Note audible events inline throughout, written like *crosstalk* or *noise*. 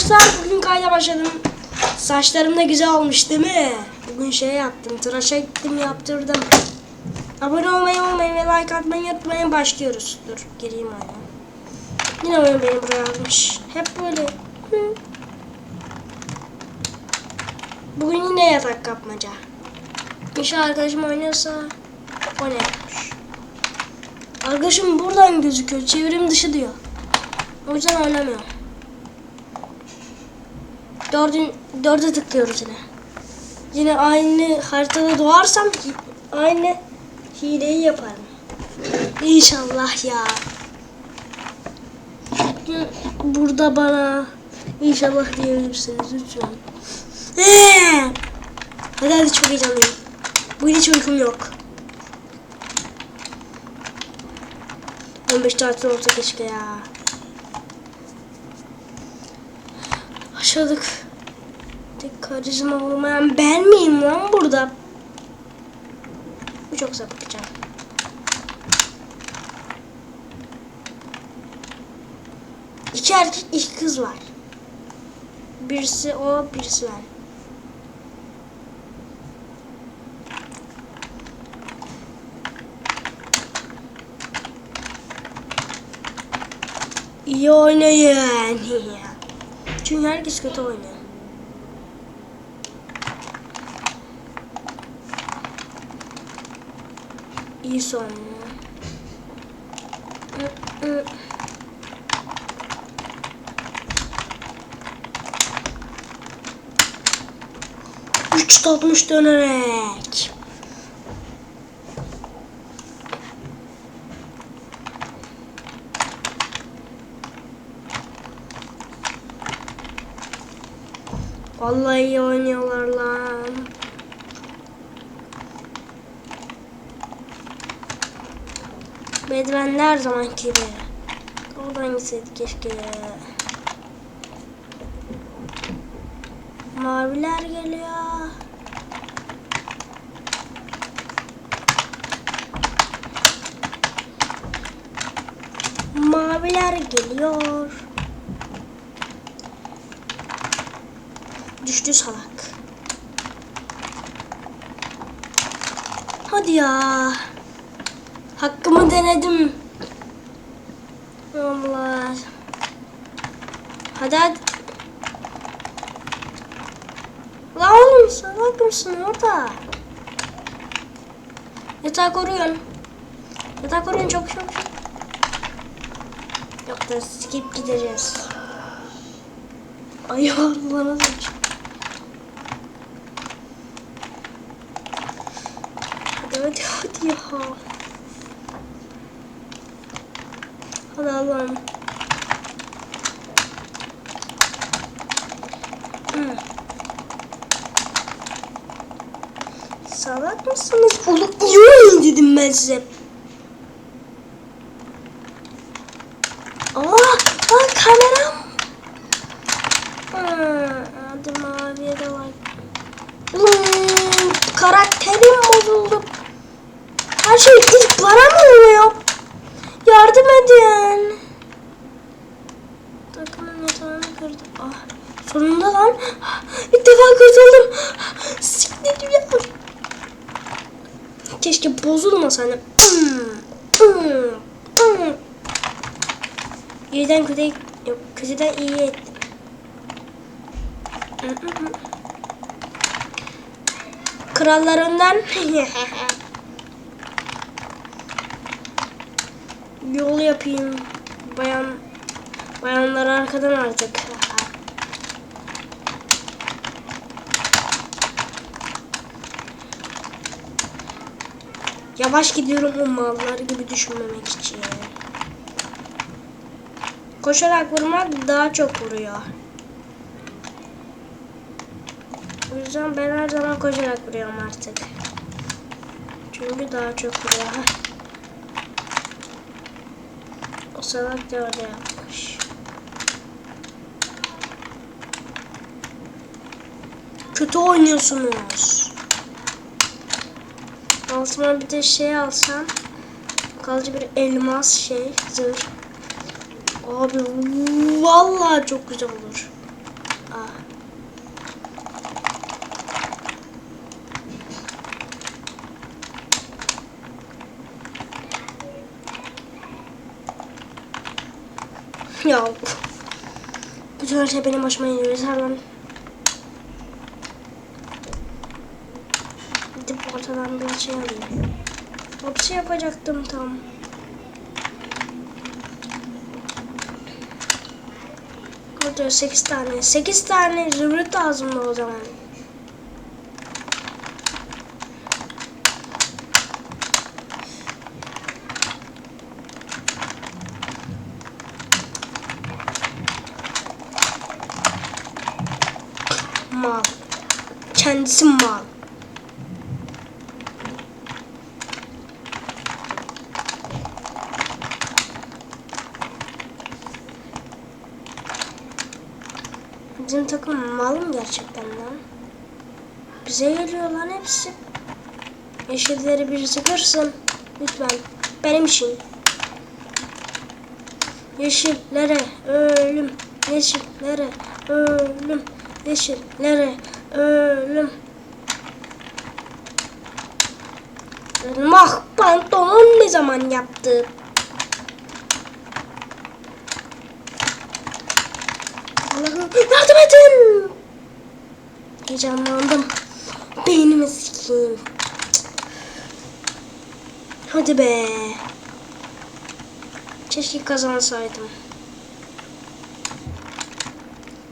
arkadaşlar bugün kayda başladım. Saçlarım da güzel olmuş değil mi? Bugün şey yaptım. Tıraşa gittim yaptırdım. Abone olmayı olmayı ve like atmayı unutmayın. Başlıyoruz. Dur gireyim aya. Yine oyun beni buraya almış. Hep böyle. Hı. Bugün yine yatak kapmaca. İnşallah arkadaşım oynuyorsa o ne yapmış. Arkadaşım buradan gözüküyor. Çevrim dışı diyor. O yüzden oynamıyorum. Dördün, dörde tıklıyoruz yine. Yine aynı haritada doğarsam aynı hileyi yaparım. İnşallah ya. Hı, Burada bana inşallah diyebilirsiniz lütfen. Ee! Hadi hadi çok heyecanlıyım. Bugün hiç uykum yok. 15 tatil olsa keşke ya. Tek karizma olmayan ben miyim lan burada? Bu çok sapıkça. İki erkek, iki kız var. Birisi o, birisi ben. İyi oynayın. *laughs* Çünkü herkes kötü oynuyor. İyi son. Hı, hı. Üç tatmış dönerek. Vallahi iyi oynuyorlar lan. Merdivenler her zamanki gibi. Oradan gitseydik keşke. Maviler geliyor. Maviler geliyor. Düştü salak. Hadi ya. Hakkımı denedim. Allah. Hadi hadi. La oğlum salak mısın orada? Yatağı koruyun. Yatağı koruyun çok çok. Yok da skip gideceğiz. Ay Allah nasıl bir şey? Hadi hadi hadi ya. Hadi Allah'ım. Hı. Salak mısınız? Oğlum iyi dedim ben size. Aa, aa kameram. Aa, hadi maviye de var. Hmm, karakterim bozuldu. Her şey ilk bana mı oluyor? Yardım edin. Takımın yatağını kırdım. Ah, sonunda lan. İlk defa kurtuldum. Siktir ya. Keşke bozulmasa hmm. İyiden kötüye, yok kötüden iyiye ettim. Krallarından *laughs* yol yapayım. Bayan bayanlar arkadan artık. Yavaş gidiyorum o mallar gibi düşünmemek için. Koşarak vurmak daha çok vuruyor. O yüzden ben her zaman koşarak vuruyorum artık. Çünkü daha çok vuruyor. O salak da öyle yapmış. Kötü oynuyorsunuz. Altıma bir de şey alsam kalıcı bir elmas şey zırh. Abi vallahi çok güzel olur. Ya. Bütün her şey benim başıma geliyor. Hemen. Gidip ortadan bir şey alayım. Bir şey yapacaktım tam. Orada 8 tane. 8 tane zümrüt lazımdı o zaman. Mal. Kendisi mal. Bizim takım mal mı gerçekten lan? Bize geliyor lan hepsi. Yeşilleri birisi kırsın. Lütfen. Benim işim. Yeşillere ölüm. Yeşillere ölüm. Yeşillere ölüm. Mah pantolon ne zaman yaptı? Allah'ım yardım edin. Heyecanlandım. Beynimi sikeyim. Hadi be. Keşke kazansaydım.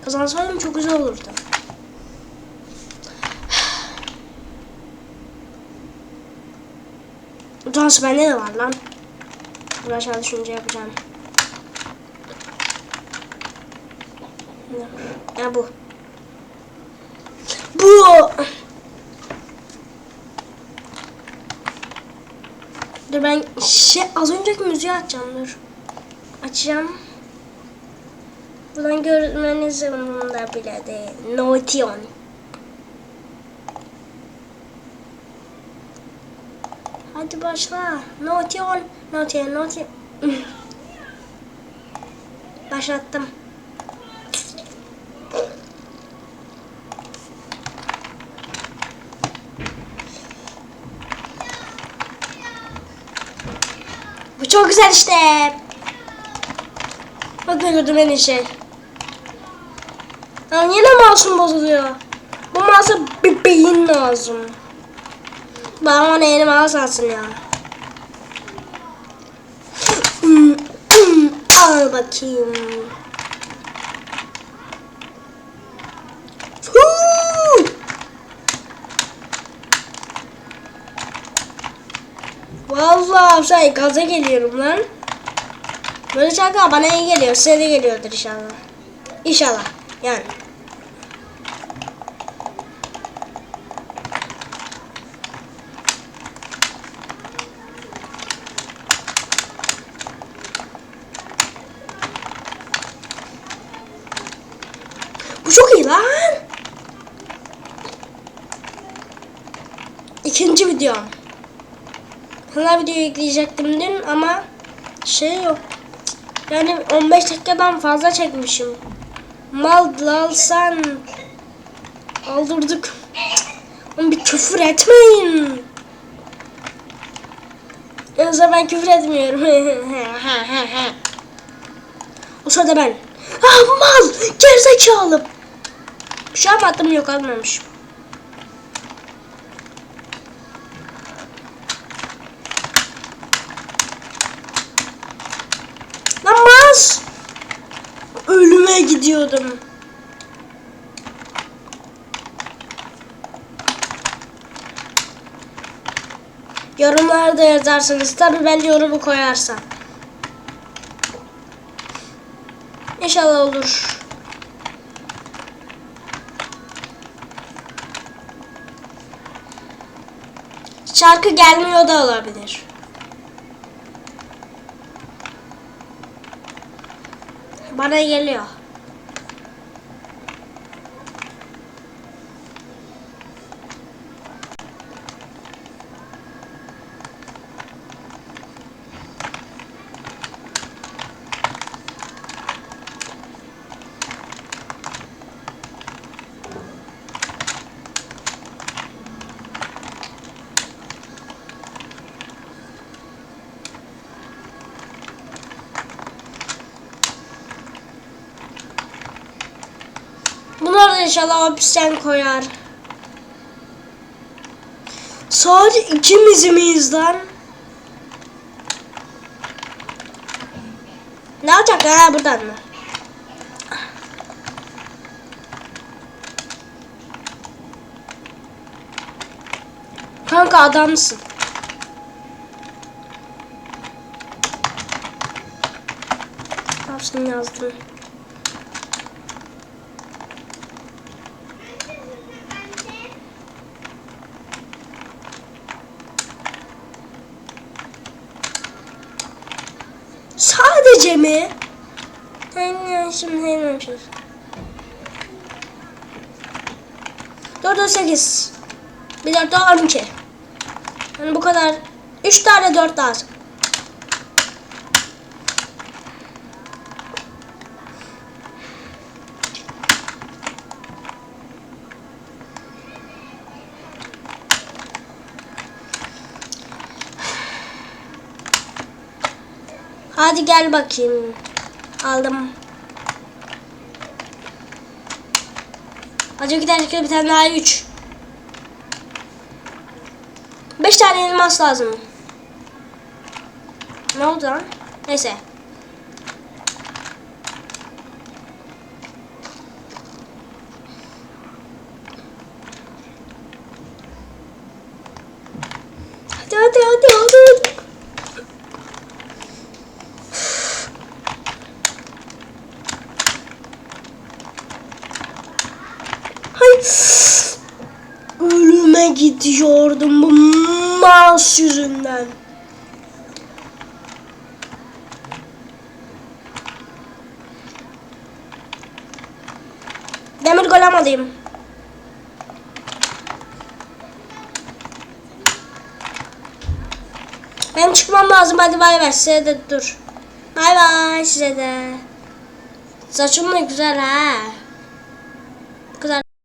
Kazansaydım çok güzel olurdu. *sighs* Utansı bende de var lan. Bunu aşağı düşünce yapacağım. Ya bu. Bu. Dur ben şey az önceki müziği açacağım dur. Açacağım. Buradan görmeniz umurumda bile değil. Notion. Hadi başla. Notion. Notion. Notion. Başlattım. Güzel işte. Bak gördüm en iyi şey. Ya yine masum bozuluyor. Bu masa bir beyin lazım. Bana yeni mouse alsın ya. Al bakayım. Vallahi say gaza geliyorum lan. Böyle şarkı bana iyi geliyor. Size de geliyordur inşallah. İnşallah. Yani. Bu çok iyi lan. İkinci videom. Sana video yükleyecektim dün ama şey yok. Yani 15 dakikadan fazla çekmişim. Mal alsan aldırdık. Oğlum bir küfür etmeyin. Yoksa ben küfür etmiyorum. *laughs* o sırada ben. Ah mal! Gerizekalı! Bir şey yapmadım yok almamışım. Namaz. Ölüme gidiyordum. Yorumlarda yazarsınız. Tabi ben yorumu koyarsam. İnşallah olur. Şarkı gelmiyor da olabilir. Bana geliyor. Da inşallah hapisten koyar. Sadece ikimiz miyiz lan? Ne yapacak ha buradan mı? Kanka adamsın. Hepsini yazdım. Sadece mi? Ben şimdi sevmemişiz. 4 8. Bir 4 daha 12. Yani bu kadar. 3 tane 4 lazım. Hadi gel bakayım. Aldım. Hadi giderken bir tane daha 3. 5 tane elmas lazım. Ne oldu lan? Neyse. Hadi hadi hadi hadi. Ölüme gidiyordum bu mouse yüzünden. Demir golem alayım. Benim çıkmam lazım hadi bay bay size de dur. Bay bay size de. Saçım da güzel ha.